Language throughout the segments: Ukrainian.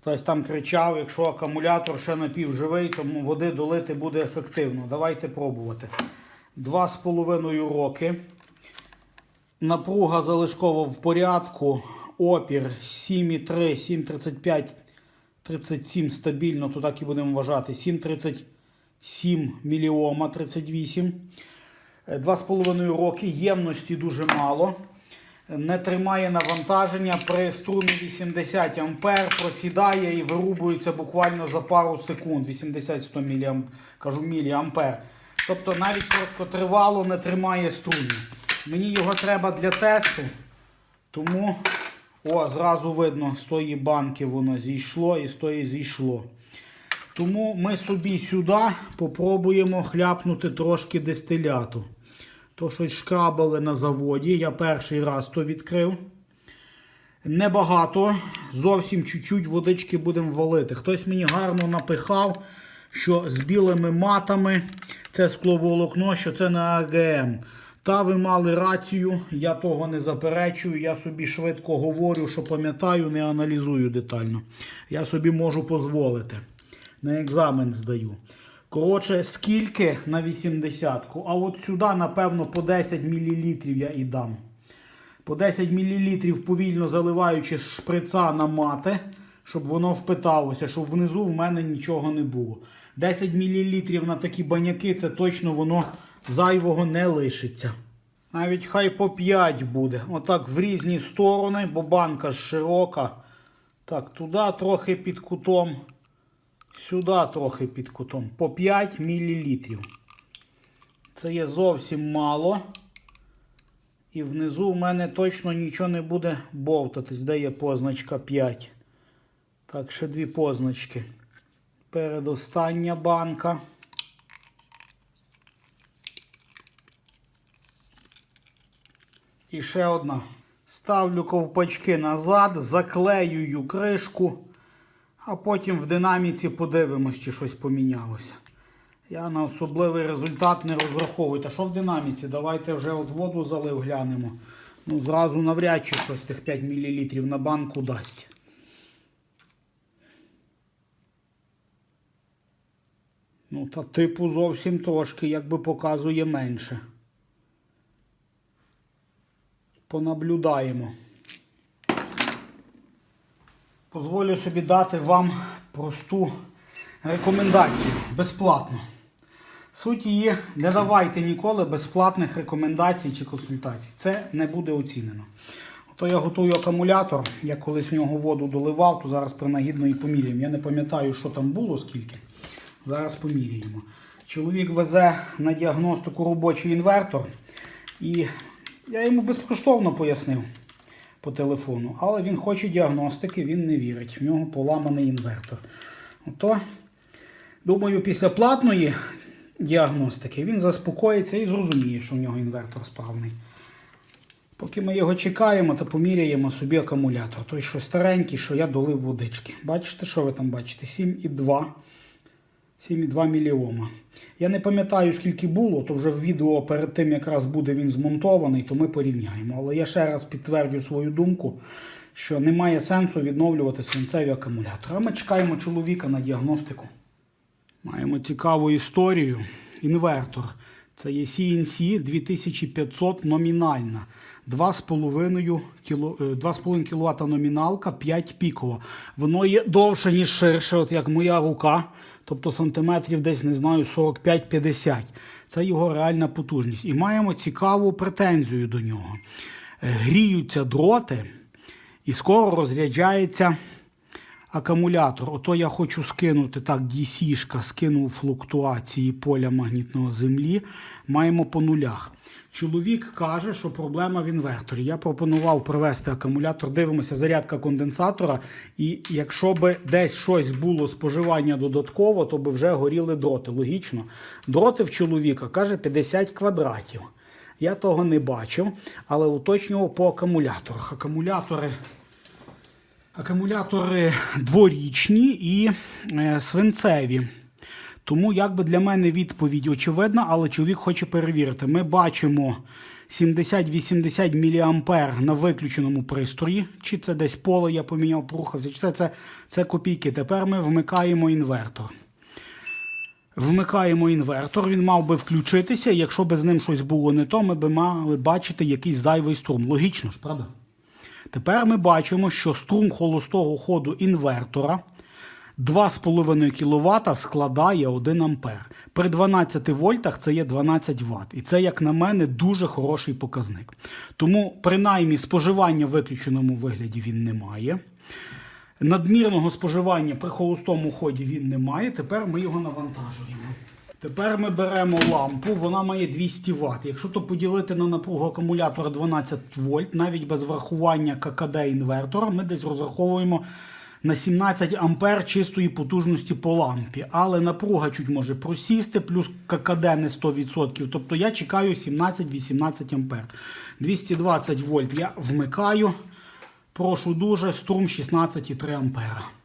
Хтось там кричав, якщо акумулятор ще напівживий, тому води долити буде ефективно. Давайте пробувати. Два з половиною роки. Напруга залишкова в порядку. Опір 7,3, 7,35, 37 стабільно, то так і будемо вважати. 7,37 міліома 38. Е, Два з половиною роки. Ємності дуже мало. Не тримає навантаження при струмі 80 ампер, просідає і вирубується буквально за пару секунд. 80-100 міліам, кажу, міліампер. Тобто навіть короткотривало не тримає струмів. Мені його треба для тесту, тому о, зразу видно, з тої банки воно зійшло і з тої зійшло. Тому ми собі сюди попробуємо хляпнути трошки дистиляту. То щось шкрабали на заводі. Я перший раз то відкрив. Небагато, зовсім чуть-чуть водички будемо валити. Хтось мені гарно напихав, що з білими матами це скловолокно, що це на АГМ. Та ви мали рацію, я того не заперечую. Я собі швидко говорю, що пам'ятаю, не аналізую детально. Я собі можу дозволити. На екзамен здаю. Коротше, скільки на 80-ку, а от сюди, напевно, по 10 мл я і дам. По 10 мл повільно заливаючи шприца на мати, щоб воно впиталося, щоб внизу в мене нічого не було. 10 мл на такі баняки це точно воно зайвого не лишиться. Навіть хай по 5 буде. Отак в різні сторони, бо банка ж широка. Так, туди трохи під кутом. Сюди трохи під кутом. По 5 мл. Це є зовсім мало. І внизу в мене точно нічого не буде бовтатись. Де є позначка 5. Так, ще дві позначки. Передостання банка. І ще одна. Ставлю ковпачки назад, заклеюю кришку, а потім в динаміці подивимось, чи щось помінялося. Я на особливий результат не розраховую. Та що в динаміці? Давайте вже от воду залив глянемо. Ну, зразу навряд чи щось тих 5 мл на банку дасть. Ну, та типу зовсім трошки, якби показує менше. Понаблюдаємо. Позволю собі дати вам просту рекомендацію безплатно. Суть її не давайте ніколи безплатних рекомендацій чи консультацій. Це не буде оцінено. Ото я готую акумулятор, я колись в нього воду доливав, то зараз принагідно і поміряємо. Я не пам'ятаю, що там було, скільки. Зараз поміряємо. Чоловік везе на діагностику робочий інвертор, і я йому безкоштовно пояснив по телефону, але він хоче діагностики, він не вірить. В нього поламаний інвертор. Ото, думаю, після платної діагностики він заспокоїться і зрозуміє, що в нього інвертор справний. Поки ми його чекаємо, то поміряємо собі акумулятор. Той, що старенький, що я долив водички. Бачите, що ви там бачите? 7,2. 7,2 міліома. Я не пам'ятаю, скільки було, то вже в відео перед тим якраз буде він змонтований, то ми порівняємо. Але я ще раз підтверджую свою думку, що немає сенсу відновлювати свинцеві акумулятори. А ми чекаємо чоловіка на діагностику. Маємо цікаву історію. Інвертор. Це є CNC 2500 номінальна. 2,5 кіло- е, 2,5 кВт номіналка, 5 пікова. Воно є довше, ніж ширше, от як моя рука. Тобто сантиметрів десь, не знаю, 45-50. Це його реальна потужність. І маємо цікаву претензію до нього. Е, Гріються дроти і скоро розряджається акумулятор. Ото я хочу скинути так, DC-шка скинув флуктуації поля магнітного землі. Маємо по нулях. Чоловік каже, що проблема в інверторі. Я пропонував привести акумулятор. Дивимося, зарядка конденсатора. І якщо би десь щось було споживання додатково, то би вже горіли дроти. Логічно. Дроти в чоловіка каже 50 квадратів. Я того не бачив, але уточнював по акумуляторах. Акумулятори Акумулятори дворічні і е, свинцеві. Тому якби для мене відповідь очевидна, але чоловік хоче перевірити. Ми бачимо 70-80 мА на виключеному пристрої. Чи це десь поле я поміняв, порухався, чи це, це, це копійки. Тепер ми вмикаємо інвертор. Вмикаємо інвертор, він мав би включитися. Якщо би з ним щось було не то, ми б мали бачити якийсь зайвий струм. Логічно ж, правда? Тепер ми бачимо, що струм холостого ходу інвертора 2,5 кВт складає 1 А. При 12 вольтах це є 12 Вт. І це, як на мене, дуже хороший показник. Тому, принаймні, споживання в виключеному вигляді він не має. Надмірного споживання при холостому ході він не має. Тепер ми його навантажуємо. Тепер ми беремо лампу, вона має 200 Вт. Якщо то поділити на напругу акумулятора 12 вольт, навіть без врахування ККД інвертора, ми десь розраховуємо на 17 ампер чистої потужності по лампі. Але напруга чуть може просісти, плюс ККД не 100%. Тобто я чекаю 17-18 ампер. 220 вольт я вмикаю. Прошу дуже, струм 16,3 ампера.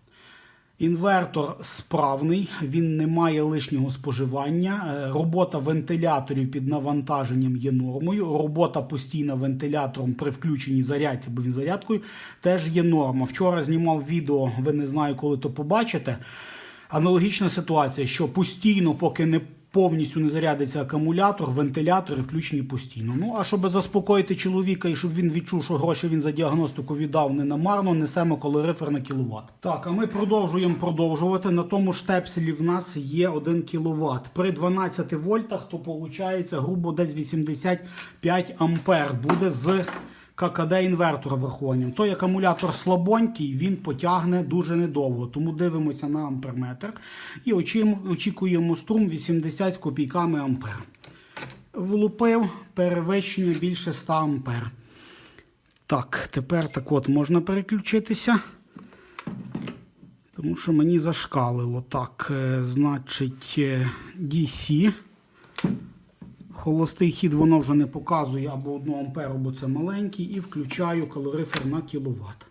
Інвертор справний, він не має лишнього споживання. Е, Робота вентиляторів під навантаженням є нормою. Робота постійна вентилятором при включенні зарядці, бо він зарядкою, теж є норма. Вчора знімав відео, ви не знаю, коли то побачите. Аналогічна ситуація, що постійно, поки не повністю не зарядиться акумулятор, вентилятори включені постійно. Ну а щоб заспокоїти чоловіка і щоб він відчув, що гроші він за діагностику віддав не намарно, несемо калорифер на кіловат. Так, а ми продовжуємо продовжувати. На тому штепселі в нас є 1 кВт. При 12 вольтах, то виходить грубо десь 85 ампер буде з ККД інвертора врахуванням. Той акумулятор слабонький, він потягне дуже недовго. Тому дивимося на амперметр і очікуємо струм 80 з копійками ампер. Влупив перевищення більше 100 ампер. Так, тепер так от можна переключитися. Тому що мені зашкалило. Так, е, значить, е, DC. Холостий хід воно вже не показує або 1 амперу, бо це маленький, і включаю калорифер на кіловат.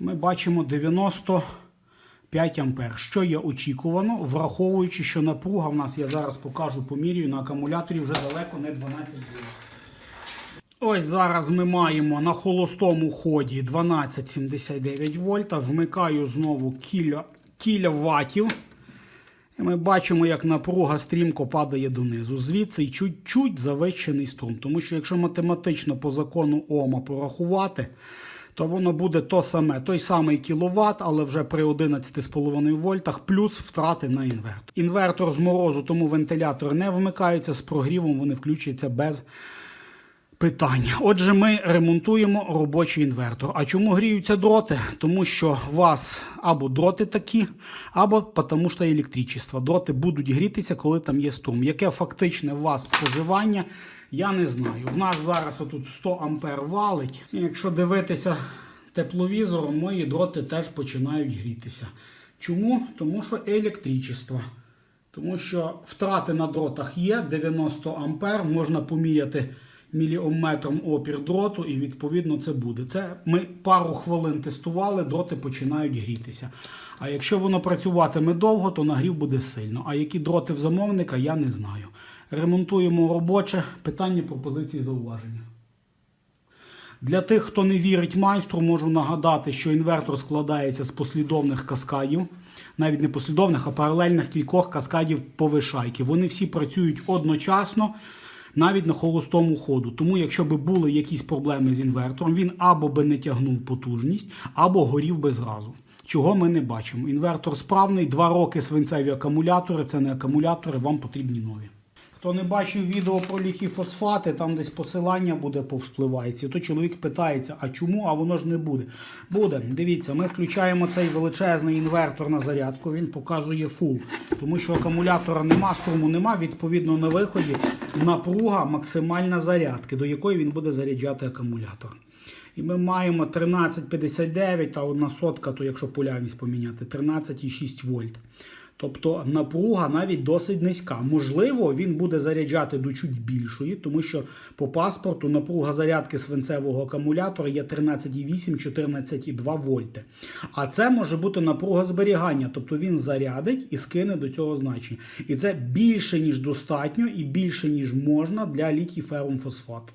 Ми бачимо 95 ампер, що є очікувано, враховуючи, що напруга в нас, я зараз покажу помірюю, на акумуляторі вже далеко не 12 вольт. Ось зараз ми маємо на холостому ході 12,79 вольта. Вмикаю знову кіля, кіловатів. І ми бачимо, як напруга стрімко падає донизу. Звідси й чуть-чуть завищений струм. Тому що якщо математично по закону Ома порахувати, то воно буде то саме, той самий кіловат, але вже при 11,5 вольтах, плюс втрати на інвертор. Інвертор з морозу, тому вентилятор не вмикається з прогрівом, вони включаться без питання. Отже, ми ремонтуємо робочий інвертор. А чому гріються дроти? Тому що у вас або дроти такі, або тому що електричество. Дроти будуть грітися, коли там є струм. Яке фактичне у вас споживання, я не знаю. У нас зараз отут 100 ампер валить. І якщо дивитися тепловізором, мої дроти теж починають грітися. Чому? Тому що електричество. Тому що втрати на дротах є 90 ампер, можна поміряти міліометром опір дроту, і відповідно це буде. Це ми пару хвилин тестували, дроти починають грітися. А якщо воно працюватиме довго, то нагрів буде сильно. А які дроти в замовника, я не знаю. Ремонтуємо робоче питання, пропозиції, зауваження. Для тих, хто не вірить майстру, можу нагадати, що інвертор складається з послідовних каскадів, навіть не послідовних, а паралельних кількох каскадів повишайки. Вони всі працюють одночасно, навіть на холостому ходу. Тому, якщо б були якісь проблеми з інвертором, він або би не тягнув потужність, або горів би зразу. Чого ми не бачимо. Інвертор справний, два роки свинцеві акумулятори, це не акумулятори, вам потрібні нові. Хто не бачив відео про літій-фосфати, там десь посилання буде повспливається, то чоловік питається, а чому, а воно ж не буде. Буде. Дивіться, ми включаємо цей величезний інвертор на зарядку, він показує фул. Тому що акумулятора нема, струму нема, відповідно на виході напруга максимальна зарядки, до якої він буде заряджати акумулятор. І ми маємо 13,59 та одна сотка, то якщо полярність поміняти, 13,6 вольт. Тобто напруга навіть досить низька. Можливо, він буде заряджати до чуть більшої, тому що по паспорту напруга зарядки свинцевого акумулятора є 13,8-14,2 вольти. А це може бути напруга зберігання, тобто він зарядить і скине до цього значення. І це більше, ніж достатньо, і більше, ніж можна для літій ферум фосфату.